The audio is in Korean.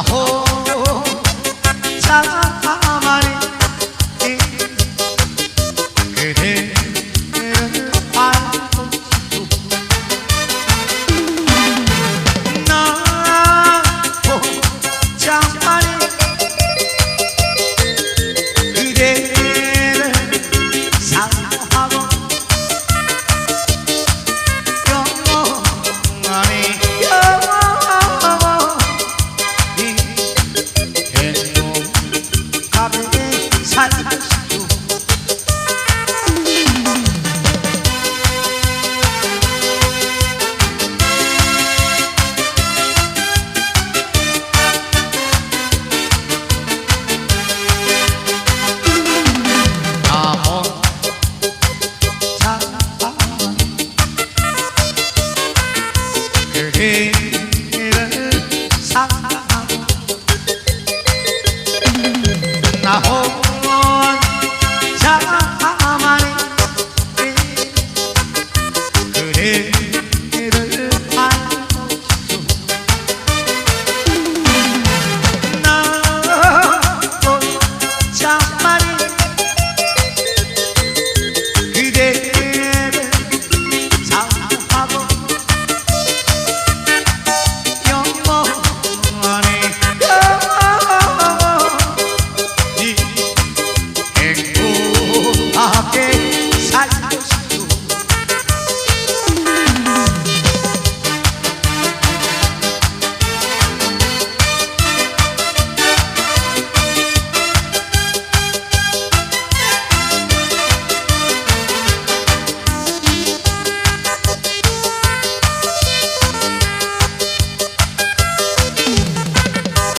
আহো সারা 함께 살았소 나 혼자 그대 चाहो